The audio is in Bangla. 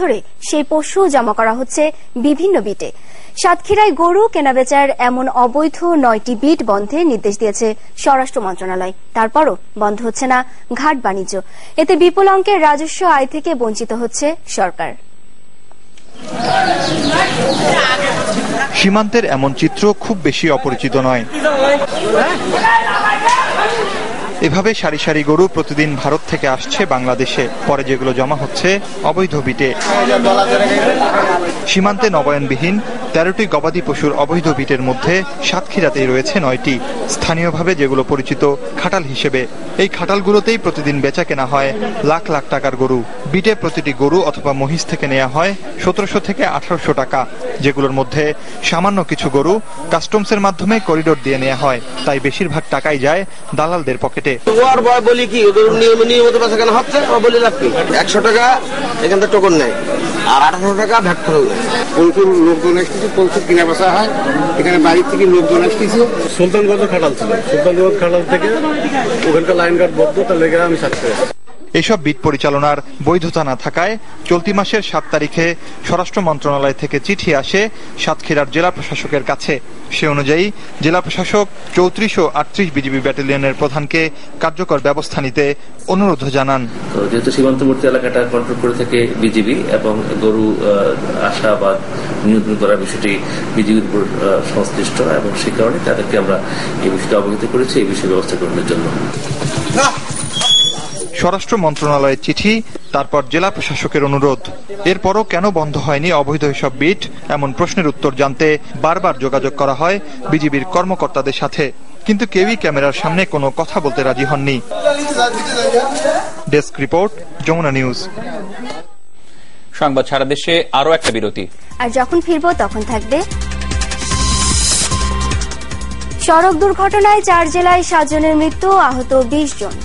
ধরে সেই পশু জমা করা হচ্ছে বিভিন্ন বিটে। সাতক্ষীরায় গরু কেনাবেচার এমন অবৈধ নয়টি বিট বন্ধে নির্দেশ দিয়েছে স্বরাষ্ট্র মন্ত্রণালয়। তারপরও বন্ধ হচ্ছে না ঘাট বাণিজ্য। এতে বিপুল অঙ্কের রাজস্ব আয় থেকে বঞ্চিত হচ্ছে সরকার। সীমান্তের এমন চিত্র খুব বেশি অপরিচিত নয়। এভাবে সারি সারি গরু প্রতিদিন ভারত থেকে আসছে বাংলাদেশে। পরে যেগুলো জমা হচ্ছে অবৈধ বিটে। সীমান্তে নবায়নবিহীন তেরোটি গবাদি পশুর অবৈধ বিটের মধ্যে সাতক্ষীরাতেই রয়েছে নয়টি। স্থানীয়ভাবে যেগুলো পরিচিত খাটাল হিসেবে। এই খাটালগুলোতেই প্রতিদিন বেচা কেনা হয় লাখ লাখ টাকার গরু। বিটে প্রতিটি গরু অথবা মহিষ থেকে নেওয়া হয় সতেরোশো থেকে আঠারোশো টাকা। যেগুলোর মধ্যে সামান্য কিছু গরু কাস্টমসের মাধ্যমে করিডোর দিয়ে নেওয়া হয়। তাই বেশিরভাগ টাকাই যায় দালালদের পকেটে। ওর বয় বলি কি ওদের নিয়ম নিয়মিত বেচা কেনা হচ্ছে? ও বলি লাভ কি? একশো টাকা এখান থেকে টোকন নেয়। আর আঠারোশো টাকা ভ্যাট খরচ নেয় প্রচুর লোকজন এসেছে? প্রচুর কিনা বেচা হয়? এখানে বাড়ি থেকে লোকজন এসেছে? সুলতানগঞ্জ খাটাল ছিল। সুলতানগঞ্জ খাটাল থেকে ওখানকার লাইন গার্ড বদ্ধ তাহলে লেগে আমি সাথে এসব বিট পরিচালনার বৈধতা না থাকায় চলতি মাসের সাত তারিখে স্বরাষ্ট্র মন্ত্রণালয় থেকে চিঠি আসে সাতক্ষীরার জেলা প্রশাসকের কাছে। সে অনুযায়ী জেলা প্রশাসক চৌত্রিশ ও আটত্রিশ বিজিবি ব্যাটালিয়নের প্রধানকে কার্যকর ব্যবস্থা নিতে অনুরোধ জানান। যেহেতু সীমান্তবর্তী এলাকাটা কন্ট্রোল করে থাকে বিজিবি এবং গরু আহ, আসা বা নিয়ন্ত্রণ করার বিষয়টি বিজিবির উপর সংশ্লিষ্ট এবং সে কারণে তাদেরকে আমরা এই বিষয়টা অবহিত করেছি এই বিষয়ে ব্যবস্থা গ্রহণের জন্য। স্বরাষ্ট্র মন্ত্রণালয়ের চিঠি তারপর জেলা প্রশাসকের অনুরোধ। এরপরও কেন বন্ধ হয়নি অবৈধ এসব বিট? এমন প্রশ্নের উত্তর জানতে বারবার যোগাযোগ করা হয় বিজিবির কর্মকর্তাদের সাথে। কিন্তু কেউই ক্যামেরার সামনে কোনো কথা বলতে রাজি হননি। Desk report Jamuna news. সংবাদ সারা দেশে আরও একটা বিরতি। আর যখন ফিরবো তখন থাকবে। সড়ক দুর্ঘটনায় চার জেলায় সাতজনের মৃত্যু আহত বিশ জন।